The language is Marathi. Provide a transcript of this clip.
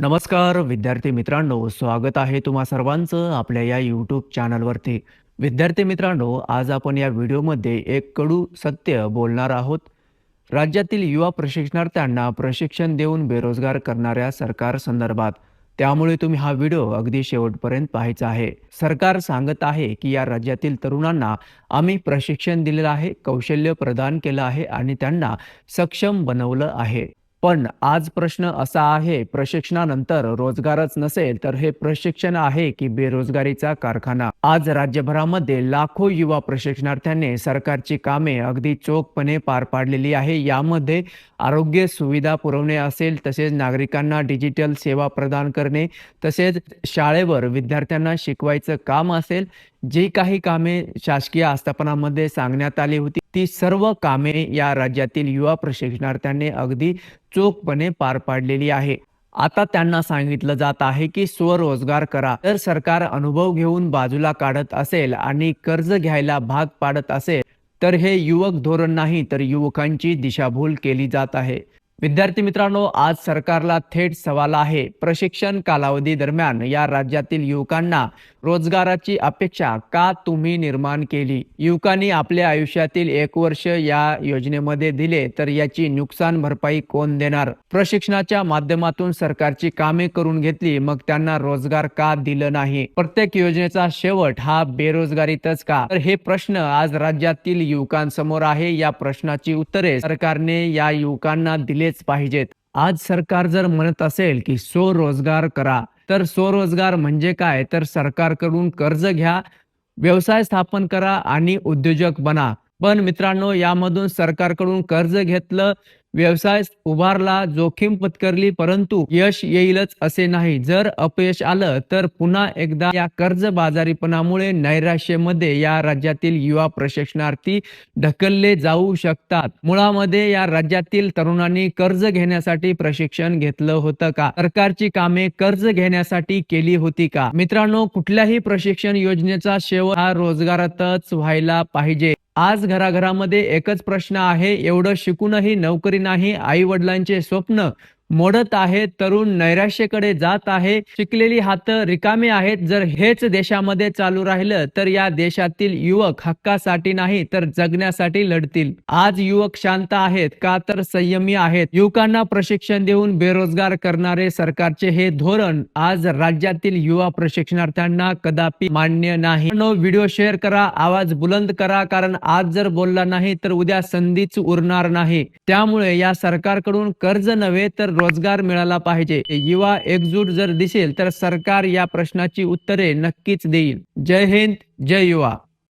नमस्कार विद्यार्थी मित्रांनो. स्वागत आहे तुम्हा सर्वांचं आपल्या या यूट्यूब चॅनलवरती विद्यार्थी मित्रांनो आज आपण या व्हिडिओमध्ये एक कडू सत्य बोलणार आहोत. राज्यातील युवा प्रशिक्षणार्थ्यांना प्रशिक्षण देऊन बेरोजगार करणाऱ्या सरकार संदर्भात. त्यामुळे तुम्ही हा व्हिडिओ अगदी शेवटपर्यंत पाहायचा आहे. सरकार सांगत आहे की या राज्यातील तरुणांना आम्ही प्रशिक्षण दिलेलं आहे कौशल्य प्रदान केलं आहे आणि त्यांना सक्षम बनवलं आहे. पण आज प्रश्न असा आहे प्रशिक्षणानंतर रोजगारच नसेल तर हे प्रशिक्षण आहे की बेरोजगारीचा कारखाना? आज राज्यभरामध्ये लाखो युवा प्रशिक्षणार्थ्यांनी सरकारची कामे अगदी चोखपणे पार पाडलेली आहे. यामध्ये आरोग्य सुविधा पुरवणे असेल तसेच नागरिकांना डिजिटल सेवा प्रदान करणे तसेच शाळेवर विद्यार्थ्यांना शिकवायचं काम असेल जी काही कामे शासकीय आस्थापनामध्ये सांगण्यात आली होती ती सर्व कामे या राज्यातील युवा प्रशिक्षणार्थ्यांनी अगदी चोखपणे पार पाडलेली आहे. आता त्यांना सांगितलं जात आहे की स्वरोजगार करा. तर सरकार अनुभव घेऊन बाजूला काढत असेल आणि कर्ज घ्यायला भाग पाडत असेल तर हे युवक धोरण नाही तर युवकांची दिशाभूल केली जात आहे. विद्यार्थी मित्रांनो आज सरकारला थेट सवाल आहे. प्रशिक्षण कालावधी दरम्यान या राज्यातील युवकांना रोजगाराची अपेक्षा का तुम्ही निर्माण केली? युवकांनी आपल्या आयुष्यातील एक वर्ष या योजनेमध्ये दिले तर याची नुकसान भरपाई कोण देणार? प्रशिक्षणाच्या माध्यमातून सरकारची कामे करून घेतली मग त्यांना रोजगार का दिलं नाही? प्रत्येक योजनेचा शेवट हा बेरोजगारीतच का? तर हे प्रश्न आज राज्यातील युवकांसमोर आहे. या प्रश्नाची उत्तरे सरकारने या युवकांना दिले केलेच पाहिजेत. आज सरकार जर म्हणत असेल की स्वरोजगार करा तर स्वरोजगार म्हणजे काय? तर सरकारकडून कर्ज घ्या व्यवसाय स्थापन करा आणि उद्योजक बना. पण मित्रांनो यामधून सरकारकडून कर्ज घेतलं व्यवसाय उभारला जोखीम पत्करली परंतु यश येईलच असे नाही. जर अपयश आलं तर पुन्हा एकदा या कर्ज बाजारीपणामुळे नैराश्यमध्ये या राज्यातील युवा प्रशिक्षणार्थी ढकलले जाऊ शकतात. मुळामध्ये या राज्यातील तरुणांनी कर्ज घेण्यासाठी प्रशिक्षण घेतलं होतं का? सरकारची कामे कर्ज घेण्यासाठी केली होती का? मित्रांनो कुठल्याही प्रशिक्षण योजनेचा शेवट हा रोजगारातच व्हायला पाहिजे. आज घराघरामध्ये एकच प्रश्न आहे एवढं शिकूनही नोकरी नाही आई वडिलांचे स्वप्न मोडत आहे तरुण नैराश्यकडे जात आहे शिकलेली हात रिकामे आहेत जर हेच देशामध्ये चालू राहिलं तर या देशातील युवक हक्कासाठी नाही तर जगण्यासाठी लढतील. आज युवक शांत आहेत का तर संयमी आहेत. युवकांना प्रशिक्षण देऊन बेरोजगार करणारे सरकारचे हे धोरण आज राज्यातील युवा प्रशिक्षणार्थ्यांना कदापि मान्य नाही. व्हिडिओ शेअर करा आवाज बुलंद करा कारण आज जर बोलला नाही तर उद्या संधीच उरणार नाही. त्यामुळे या सरकारकडून कर्ज नव्हे तर रोजगार मिळाला पाहिजे. युवा एकजूट जर दिसेल तर सरकार या प्रश्नाची उत्तरे नक्कीच देईल जय हिंद जय युवा.